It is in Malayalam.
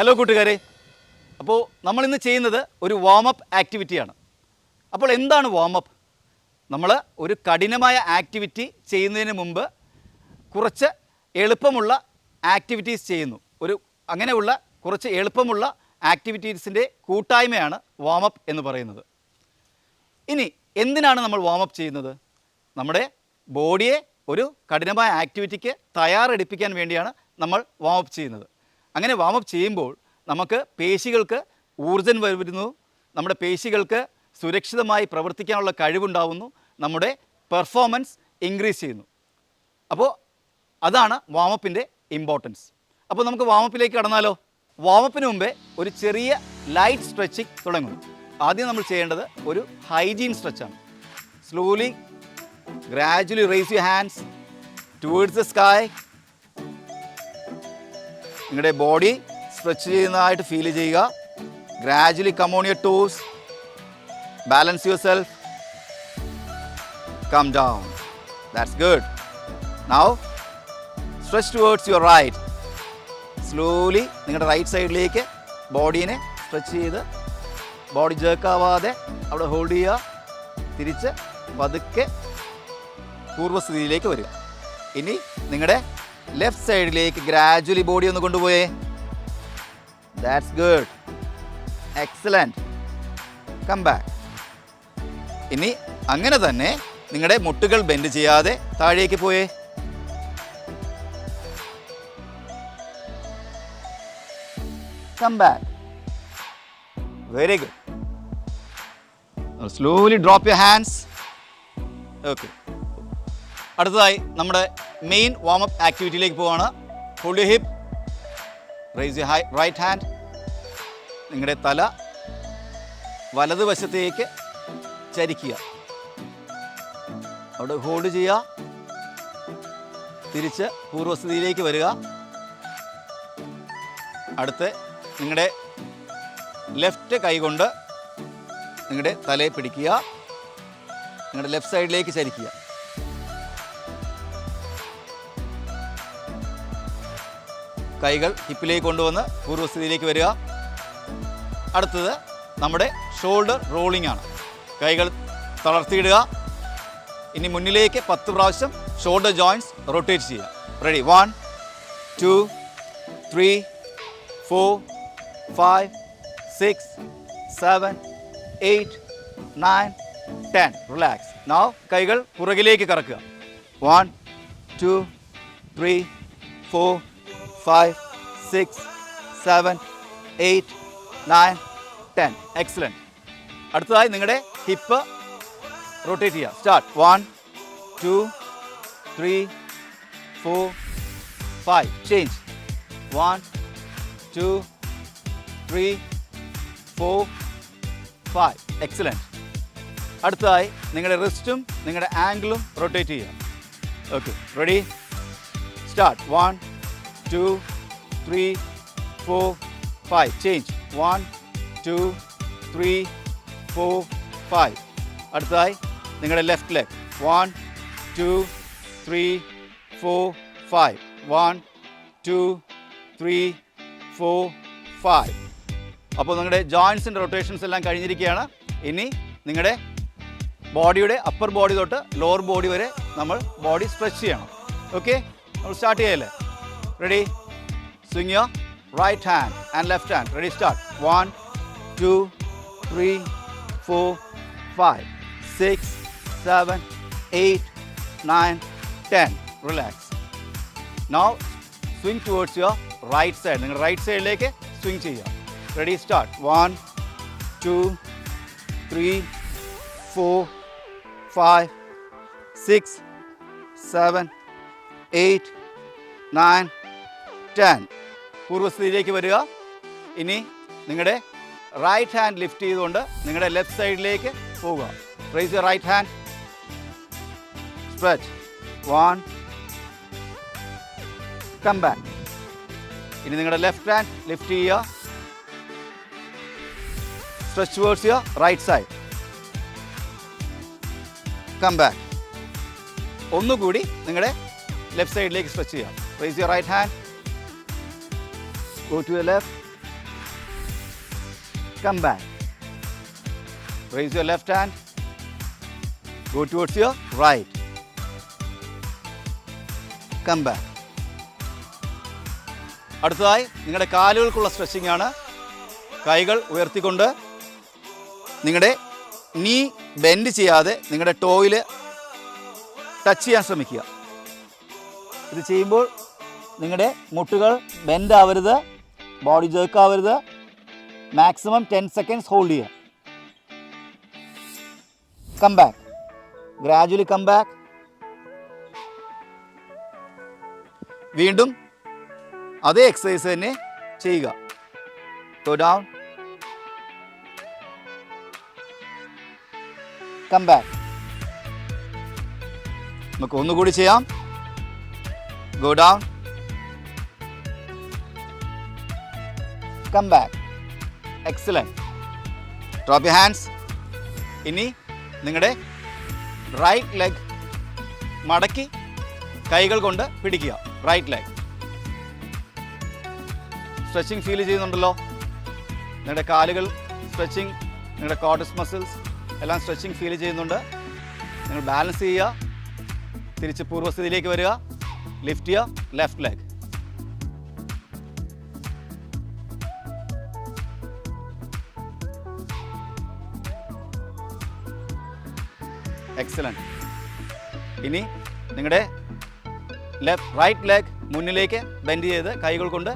ഹലോ കൂട്ടുകാരെ. അപ്പോൾ നമ്മൾ ഇന്ന് ചെയ്യുന്നത് ഒരു വാമപ്പ് ആക്ടിവിറ്റിയാണ് അപ്പോൾ എന്താണ് വാമപ്പ് നമ്മൾ ഒരു കഠിനമായ ആക്ടിവിറ്റി ചെയ്യുന്നതിന് മുമ്പ് കുറച്ച് എളുപ്പമുള്ള ആക്ടിവിറ്റീസ് ചെയ്യുന്നു. ഒരു അങ്ങനെയുള്ള കുറച്ച് എളുപ്പമുള്ള ആക്ടിവിറ്റീസിന്റെ കൂട്ടായ്മയാണ് വാമപ്പ് എന്ന് പറയുന്നത്. ഇനി എന്തിനാണ് നമ്മൾ വാമപ്പ് ചെയ്യുന്നത്? നമ്മുടെ ബോഡിയെ ഒരു കഠിനമായ ആക്ടിവിറ്റിക്ക് തയ്യാറെടുപ്പിക്കാൻ വേണ്ടിയാണ് നമ്മൾ വാമപ്പ് ചെയ്യുന്നത്. അങ്ങനെ വാമപ്പ് ചെയ്യുമ്പോൾ നമുക്ക് പേശികൾക്ക് ഊർജം വരുന്നു നമ്മുടെ പേശികൾക്ക് സുരക്ഷിതമായി പ്രവർത്തിക്കാനുള്ള കഴിവുണ്ടാവുന്നു നമ്മുടെ പെർഫോമൻസ് ഇൻക്രീസ് ചെയ്യുന്നു. അപ്പോൾ അതാണ് വാമപ്പിന്റെ ഇമ്പോർട്ടൻസ് അപ്പോൾ നമുക്ക് വാമപ്പിലേക്ക് കടന്നാലോ? വാമപ്പിന് മുമ്പേ ഒരു ചെറിയ ലൈറ്റ് സ്ട്രെച്ചിങ് തുടങ്ങുന്നു. ആദ്യം നമ്മൾ ചെയ്യേണ്ടത് ഒരു hygiene സ്ട്രെച്ചാണ് slowly gradually raise you hands towards the sky നിങ്ങളുടെ ബോഡി സ്ട്രെച്ച് ചെയ്യുന്നതായിട്ട് ഫീൽ ചെയ്യുക. Gradually come on your toes balance yourself come down that's good now stretch towards your right slowly നിങ്ങളുടെ റൈറ്റ് സൈഡിലേക്ക് ബോഡീനെ സ്ട്രെച്ച് ചെയ്ത് ബോഡി ജേക്കാവാതെ അവിടെ ഹോൾഡ് ചെയ്യുക. തിരിച്ച് പതുക്കെ പൂർവസ്ഥിതിയിലേക്ക് വരിക. ഇനി നിങ്ങളുടെ ലെഫ്റ്റ് സൈഡിലേക്ക് ഗ്രാജുവലി ബോഡി ഒന്ന് കൊണ്ടുപോയേ. That's good excellent come back ഇനി അങ്ങനെ തന്നെ നിങ്ങളുടെ മുട്ടുകൾ ബെൻഡ് ചെയ്യാതെ താഴേക്ക് പോയേ. Come back very good slowly drop your hands okay അടുത്തതായി നമ്മുടെ മെയിൻ വാമപ്പ് ആക്ടിവിറ്റിയിലേക്ക് പോവാണ്. Hold hip raise you high right hand നിങ്ങളുടെ തല വലതുവശത്തേക്ക് ചരിക്കുക. അവിടെ ഹോൾഡ് ചെയ്യുക. തിരിച്ച് പൂർവസ്ഥിതിയിലേക്ക് വരിക. അടുത്ത് നിങ്ങളുടെ ലെഫ്റ്റ് കൈ കൊണ്ട് നിങ്ങളുടെ തലയെ പിടിക്കുക. നിങ്ങളുടെ ലെഫ്റ്റ് സൈഡിലേക്ക് ചരിക്കുക. കൈകൾ ഹിപ്പിലേക്ക് കൊണ്ടുവന്ന് പൂർവസ്ഥിതിയിലേക്ക് വരിക. അടുത്തത് നമ്മുടെ ഷോൾഡർ റോളിംഗ് ആണ്. കൈകൾ തളർത്തിയിടുക. ഇനി മുന്നിലേക്ക് പത്ത് പ്രാവശ്യം ഷോൾഡർ ജോയിൻസ് റൊട്ടേറ്റ് ചെയ്യുക. Ready one two three four five six seven eight nine ten relax now കൈകൾ പുറകിലേക്ക് കറക്കുക. One two three four five six seven eight nine ten excellent അടുത്തതായി നിങ്ങളുടെ ഹിപ്പ് റൊട്ടേറ്റ് ചെയ്യുക. Start one two three four five change one two three four five excellent അടുത്തതായി നിങ്ങളുടെ റിസ്റ്റും നിങ്ങളുടെ ആംഗിളും റൊട്ടേറ്റ് ചെയ്യുക. Okay ready start one two three four five change one two three four five അടുത്തതായി നിങ്ങളുടെ left leg one two three four five one two three four five അപ്പോൾ നിങ്ങളുടെ ജോയിൻസിന്റെ റൊട്ടേഷൻസ് എല്ലാം കഴിഞ്ഞിരിക്കുകയാണ്. ഇനി നിങ്ങളുടെ ബോഡിയുടെ അപ്പർ ബോഡി തൊട്ട് ലോവർ ബോഡി വരെ നമ്മൾ ബോഡി സ്ട്രെച്ച് ചെയ്യണം. ഓക്കെ നമ്മൾ സ്റ്റാർട്ട് ചെയ്യല്ലേ? ready swing your right hand and left hand ready start one two three four five six seven eight nine ten relax now swing towards your right side നിങ്ങൾ റൈറ്റ് സൈഡിലേക്ക് സ്വിങ് ചെയ്യുക ready start one two three four five six seven eight nine Ten പൂർവസ്ഥിതിയിലേക്ക് വരിക. ഇനി നിങ്ങളുടെ റൈറ്റ് ഹാൻഡ് ലിഫ്റ്റ് ചെയ്തുകൊണ്ട് നിങ്ങളുടെ ലെഫ്റ്റ് സൈഡിലേക്ക് പോവുക. Raise you right hand stretch one come back ഇനി നിങ്ങളുടെ ലെഫ്റ്റ് ഹാൻഡ് ലിഫ്റ്റ് ചെയ്യുക. Stretch towards your right side come back ഒന്നുകൂടി നിങ്ങളുടെ ലെഫ്റ്റ് സൈഡിലേക്ക് സ്ട്രെച്ച് ചെയ്യുക. Raise your right hand go to your left, come back, raise your left hand, go towards your right, come back. അടുത്തതായി നിങ്ങളുടെ കാലുകൾക്കുള്ള സ്ട്രെച്ചിങ് ആണ്. കൈകൾ ഉയർത്തിക്കൊണ്ട് നിങ്ങളുടെ നീ ബെൻഡ് ചെയ്യാതെ നിങ്ങളുടെ ടോയിൽ ടച്ച് ചെയ്യാൻ ശ്രമിക്കുക. ഇത് ചെയ്യുമ്പോൾ നിങ്ങളുടെ മുട്ടുകൾ ബെൻഡ് ആവരുത്. ബോഡി ജേക്ക് ആവരുത്. മാക്സിമം ടെൻ സെക്കൻഡ്സ് ഹോൾഡ് ചെയ്യുക. Come back gradually come back വീണ്ടും അതേ എക്സസൈസ് തന്നെ ചെയ്യുക. ഗോ ഡൗൺ കം ബാക്ക് നമുക്ക് ഒന്നുകൂടി ചെയ്യാം. Go down come back excellent drop you hands ഇനി നിങ്ങളുടെ റൈറ്റ് ലെഗ് മടക്കി കൈകൾ കൊണ്ട് പിടിക്കുക. റൈറ്റ് ലെഗ് സ്ട്രെച്ചിങ് ഫീൽ ചെയ്യുന്നുണ്ടല്ലോ. നിങ്ങളുടെ കാലുകൾ സ്ട്രെച്ചിങ് നിങ്ങളുടെ കോഡസ് മസിൽസ് എല്ലാം സ്ട്രെച്ചിങ് ഫീൽ ചെയ്യുന്നുണ്ട്. നിങ്ങൾ ബാലൻസ് ചെയ്യുക. തിരിച്ച് പൂർവസ്ഥിതിയിലേക്ക് വരിക. ലിഫ്റ്റ് ചെയ്യുക. ലെഫ്റ്റ് ലെഗ് എക്സലന്റ് ഇനി നിങ്ങളുടെ ലെഫ്റ്റ് റൈറ്റ് ലെഗ് മുന്നിലേക്ക് ബെൻഡ് ചെയ്ത് കൈകൾ കൊണ്ട്